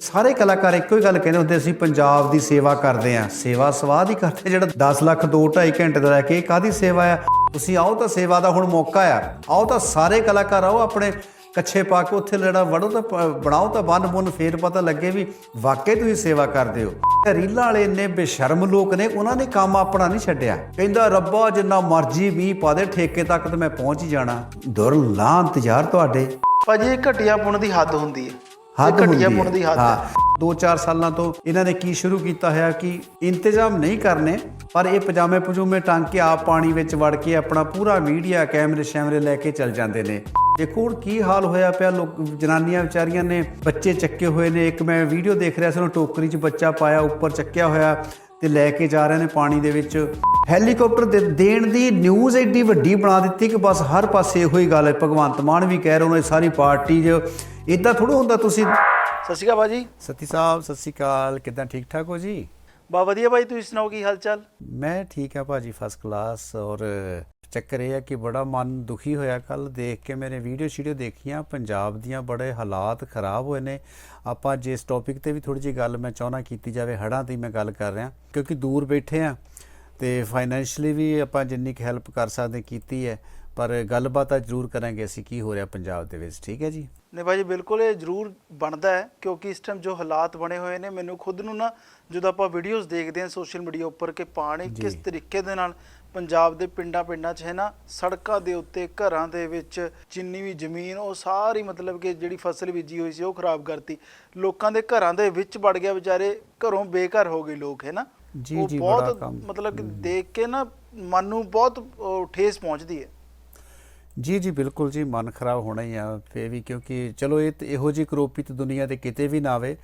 ਸਾਰੇ ਕਲਾਕਾਰ ਇੱਕੋ ਹੀ ਗੱਲ ਕਹਿੰਦੇ ਹੁੰਦੇ, ਅਸੀਂ ਪੰਜਾਬ ਦੀ ਸੇਵਾ ਕਰਦੇ ਆਂ ਸੇਵਾ ਸਵਾਦ ਹੀ ਕਰਦੇ ਜਿਹੜਾ 10 ਲੱਖ 2 2.5 ਘੰਟੇ ਦਾ ਰਹਿ ਕੇ ਇਹ ਕਾਦੀ ਸੇਵਾ ਆ? ਤੁਸੀਂ ਆਓ ਤਾਂ ਸੇਵਾ ਦਾ ਹੁਣ ਮੌਕਾ ਆ। ਆਓ ਤਾਂ ਸਾਰੇ ਕਲਾਕਾਰ ਆਓ ਆਪਣੇ ਕੱਛੇ ਪਾ ਕੇ ਉੱਥੇ ਜਿਹੜਾ ਵੜੋ ਤਾਂ ਬਣਾਓ ਤਾਂ ਬੰਨ ਬੁੰਨ, ਫੇਰ ਪਤਾ ਲੱਗੇ ਵੀ ਵਾਕਈ ਤੁਸੀਂ ਸੇਵਾ ਕਰਦੇ ਹੋ। ਰੀਲਾਂ ਵਾਲੇ ਇੰਨੇ ਬੇਸ਼ਰਮ ਲੋਕ ਨੇ, ਉਹਨਾਂ ਨੇ ਕੰਮ ਆਪਣਾ ਨਹੀਂ ਛੱਡਿਆ। ਕਹਿੰਦਾ, ਰੱਬਾ, ਜਿੰਨਾ ਮਰਜ਼ੀ ਵੀ ਪਾ ਦੇ, ਠੇਕੇ ਤੱਕ ਤੇ ਮੈਂ ਪਹੁੰਚ ਹੀ ਜਾਣਾ। ਦੁਰ ਲਾਂ ਇੰਤਜ਼ਾਰ ਤੁਹਾਡੇ। ਭਾਜੀ, ਇਹ ਘਟੀਆ ਪੁਣ ਦੀ ਹੱਦ ਹੁੰਦੀ ਹੈ। ਹੱਦ ਹੁੰਦੀ ਹੈ ਪੁਣ ਦੀ ਹੱਦ ਹੈ। ਹਾਂ। 2-4 ਸਾਲਾਂ ਤੋਂ ਇਹਨਾਂ ਨੇ ਕੀ ਸ਼ੁਰੂ ਕੀਤਾ ਹੋਇਆ ਕਿ ਇੰਤਜ਼ਾਮ ਨਹੀਂ ਕਰਨੇ ਪਰ ਇਹ ਪਜਾਮੇ ਪਜੂਮੇ ਟੰਗ ਕੇ ਆਪ ਪਾਣੀ ਵਿੱਚ ਵੜ ਕੇ ਆਪਣਾ ਪੂਰਾ ਮੀਡੀਆ ਕੈਮਰੇ ਸ਼ੈਮਰੇ ਲੈ ਕੇ ਚੱਲ ਜਾਂਦੇ ਨੇ। ਦੇਖੋ ਹੁਣ ਕੀ ਹਾਲ ਹੋਇਆ ਪਿਆ ਲੋਕ ਜਨਾਨੀਆਂ ਵਿਚਾਰੀਆਂ ਨੇ ਬੱਚੇ ਚੱਕੇ ਹੋਏ ਨੇ। ਇੱਕ ਮੈਂ ਵੀਡੀਓ ਦੇਖ ਰਿਹਾ ਸੀ ਉਹਨੂੰ ਟੋਕਰੀ 'ਚ ਬੱਚਾ ਪਾਇਆ ਉੱਪਰ ਚੱਕਿਆ ਹੋਇਆ ਤੇ ਲੈ ਕੇ ਜਾ ਰਹੇ ਨੇ ਪਾਣੀ ਦੇ ਵਿੱਚ। ਹੈਲੀਕਾਪਟਰ ਦੇ ਦੇਣ ਦੀ ਨਿਊਜ਼ ਐਡੀ ਵੱਡੀ ਬਣਾ ਦਿੱਤੀ ਕਿ ਬਸ ਹਰ ਪਾਸੇ ਇਹੋ ਹੀ ਗੱਲ ਹੈ। ਭਗਵੰਤ ਮਾਨ ਵੀ ਕਹਿ ਰਹੇ ਦੀ ਸਾਰੀ ਪਾਰਟੀ 'ਚ ਇਦਾਂ ਥੋੜਾ ਹੁੰਦਾ ਤੁਸੀਂ? ਸਤਿ ਸ਼੍ਰੀ ਅਕਾਲ ਭਾਜੀ ਸਤੀ ਸਾਹਿਬ ਸਤਿ ਸ਼੍ਰੀ ਅਕਾਲ। ਕਿਦਾਂ ਠੀਕ ਠਾਕ ਹੋ ਜੀ? ਬਾ ਵਧੀਆ ਭਾਈ ਤੁਸੀਂ ਸੁਣਾਓ ਕੀ ਹਾਲ ਚਾਲ ਮੈਂ ਠੀਕ ਆ ਭਾਜੀ ਫਸਟ ਕਲਾਸ ਔਰ ਚੱਕਰ ਇਹ ਹੈ ਕਿ ਬੜਾ ਮਨ ਦੁਖੀ ਹੋਇਆ ਕੱਲ ਦੇਖ ਕੇ ਮੇਰੇ ਵੀਡੀਓ ਸ਼ੀਡੀਓ ਦੇਖੀਆਂ ਪੰਜਾਬ ਦੀਆਂ ਬੜੇ ਹਾਲਾਤ ਖਰਾਬ ਹੋਏ ਨੇ। ਆਪਾਂ ਜਿਸ ਟੌਪਿਕ ਤੇ ਵੀ ਥੋੜੀ ਜਿਹੀ ਗੱਲ ਮੈਂ ਚਾਹਣਾ ਕੀਤੀ ਜਾਵੇ ਹੜਾਂ ਦੀ ਮੈਂ ਗੱਲ ਕਰ ਰਿਹਾ। ਕਿਉਂਕਿ ਦੂਰ ਬੈਠੇ ਆ ਤੇ ਫਾਈਨੈਂਸ਼ੀਅਲੀ ਵੀ ਆਪਾਂ ਜਿੰਨੀ ਕੁ ਹੈਲਪ ਕਰ ਸਕਦੇ ਕੀਤੀ ਹੈ। ਪਰ ਗੱਲਬਾਤ ਆ ਜ਼ਰੂਰ ਕਰਾਂਗੇ ਅਸੀਂ ਕੀ ਹੋ ਰਿਹਾ ਪੰਜਾਬ ਦੇ ਵਿੱਚ ਠੀਕ ਹੈ ਜੀ ਨਹੀਂ ਭਾਜੀ ਬਿਲਕੁਲ ਇਹ ਜ਼ਰੂਰ ਬਣਦਾ ਹੈ ਕਿਉਂਕਿ ਇਸ ਟਾਈਮ ਜੋ ਹਾਲਾਤ ਬਣੇ ਹੋਏ ਨੇ ਮੈਨੂੰ ਖੁਦ ਨੂੰ ਨਾ ਜਦੋਂ ਆਪਾਂ ਵੀਡੀਓਜ਼ ਦੇਖਦੇ ਹਾਂ ਸੋਸ਼ਲ ਮੀਡੀਆ ਉੱਪਰ ਕਿ ਪਾਣੀ। ਕਿਸ ਤਰੀਕੇ ਦੇ ਨਾਲ ਪੰਜਾਬ ਦੇ ਪਿੰਡਾਂ ਪਿੰਡਾਂ 'ਚ ਹੈ ਨਾ ਸੜਕਾਂ ਦੇ ਉੱਤੇ ਘਰਾਂ ਦੇ ਵਿੱਚ ਜਿੰਨੀ ਵੀ ਜ਼ਮੀਨ ਉਹ ਸਾਰੀ ਮਤਲਬ ਕਿ ਜਿਹੜੀ ਫਸਲ ਬੀਜੀ ਹੋਈ ਸੀ ਉਹ ਖਰਾਬ ਕਰਤੀ ਲੋਕਾਂ ਦੇ ਘਰਾਂ ਦੇ ਵਿੱਚ ਵੜ ਗਿਆ ਵਿਚਾਰੇ ਘਰੋਂ ਬੇਘਰ ਹੋ ਗਏ ਲੋਕ ਹੈ ਨਾ ਜੀ, ਜੀ, ਬਹੁਤ। ਮਤਲਬ ਕਿ ਦੇਖ ਕੇ ਨਾ ਮਨ ਨੂੰ ਬਹੁਤ ਠੇਸ ਪਹੁੰਚਦੀ ਹੈ ਜੀ ਜੀ ਬਿਲਕੁਲ ਜੀ ਮਨ ਖਰਾਬ ਹੋਣਾ ਹੀ ਆ ਫੇ ਵੀ ਕਿਉਂਕਿ ਚਲੋ ਇਹ ਤੇ ਇਹੋ ਜੀ ਕਰੋਪਿਤ ਦੁਨੀਆ ਤੇ ਕਿਤੇ ਵੀ ਨਾ ਆਵੇ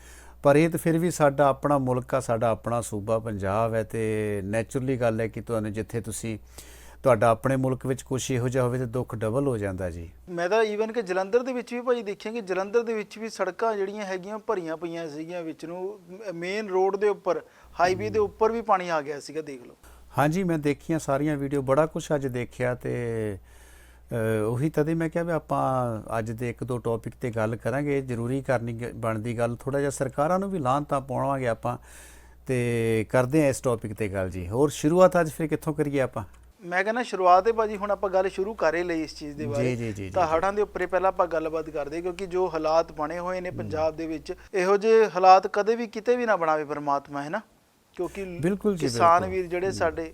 ਪਰ ਇਹ ਤਾਂ ਫਿਰ ਵੀ ਸਾਡਾ ਆਪਣਾ ਮੁਲਕ ਆ ਸਾਡਾ ਆਪਣਾ ਸੂਬਾ ਪੰਜਾਬ ਹੈ ਤੇ ਨੇਚਰਲੀ ਗੱਲ ਹੈ ਕਿ ਤੁਹਾਨੂੰ ਜਿੱਥੇ ਤੁਸੀਂ ਤੁਹਾਡਾ ਆਪਣੇ ਮੁਲਕ ਵਿੱਚ ਕੁਝ ਇਹੋ ਜਿਹਾ ਹੋਵੇ ਤੇ ਦੁੱਖ ਡਬਲ ਹੋ ਜਾਂਦਾ ਜੀ। ਮੈਂ ਤਾਂ ਈਵਨ ਕਿ ਜਲੰਧਰ ਦੇ ਵਿੱਚ ਵੀ ਭਾਜੀ ਦੇਖਿਆ ਕਿ ਜਲੰਧਰ ਦੇ ਵਿੱਚ ਵੀ ਸੜਕਾਂ ਜਿਹੜੀਆਂ ਹੈਗੀਆਂ ਭਰੀਆਂ ਪਈਆਂ ਸੀਗੀਆਂ ਵਿੱਚ ਨੂੰ ਮੇਨ ਰੋਡ ਦੇ ਉੱਪਰ ਹਾਈਵੇ ਦੇ ਉੱਪਰ ਵੀ ਪਾਣੀ ਆ ਗਿਆ ਸੀਗਾ ਦੇਖ ਲਓ। ਹਾਂਜੀ ਮੈਂ ਦੇਖੀਆਂ ਸਾਰੀਆਂ ਵੀਡੀਓ ਬੜਾ ਕੁਝ ਅੱਜ ਦੇਖਿਆ ਤੇ ਉਹੀ ਤਦੇ ਮੈਂ ਕਿਹਾ ਵੀ ਆਪਾਂ ਅੱਜ ਦੇ ਇੱਕ ਦੋ ਟੌਪਿਕ ਤੇ ਗੱਲ ਕਰਾਂਗੇ ਜ਼ਰੂਰੀ ਕਰਨੀ ਬਣਦੀ ਗੱਲ ਥੋੜਾ ਜਿਹਾ ਸਰਕਾਰਾਂ ਨੂੰ ਵੀ ਲਾਹਨ ਤਾਂ ਪਾਉਣਾਂਗੇ ਆਪਾਂ ਤੇ ਕਰਦੇ ਆ ਇਸ ਟੌਪਿਕ ਤੇ ਗੱਲ ਜੀ। ਹੋਰ ਸ਼ੁਰੂਆਤ ਅੱਜ ਫਿਰ ਕਿੱਥੋਂ ਕਰੀਏ ਆਪਾਂ? ਮੈਂ ਕਹਿੰਦਾ ਸ਼ੁਰੂਆਤ ਹੈ ਭਾਜੀ ਹੁਣ ਆਪਾਂ ਗੱਲ ਸ਼ੁਰੂ ਕਰ ਹੀ ਲਈ ਇਸ ਚੀਜ਼ ਦੇ ਬਾਰੇ। ਤਾਂ ਜੀ। ਹੜ੍ਹਾਂ ਦੇ ਉੱਪਰ ਪਹਿਲਾਂ ਆਪਾਂ ਗੱਲਬਾਤ ਕਰਦੇ ਕਿਉਂਕਿ ਜੋ ਹਾਲਾਤ ਬਣੇ ਹੋਏ ਨੇ ਪੰਜਾਬ ਦੇ ਵਿੱਚ ਇਹੋ ਜਿਹੇ ਹਾਲਾਤ ਕਦੇ ਵੀ ਕਿਤੇ ਵੀ ਨਾ ਬਣਾਵੇ ਪਰਮਾਤਮਾ ਹੈ ਨਾ? ਕਿਉਂਕਿ ਬਿਲਕੁਲ ਜੀ, ਕਿਸਾਨ। ਵੀਰ ਜਿਹੜੇ ਸਾਡੇ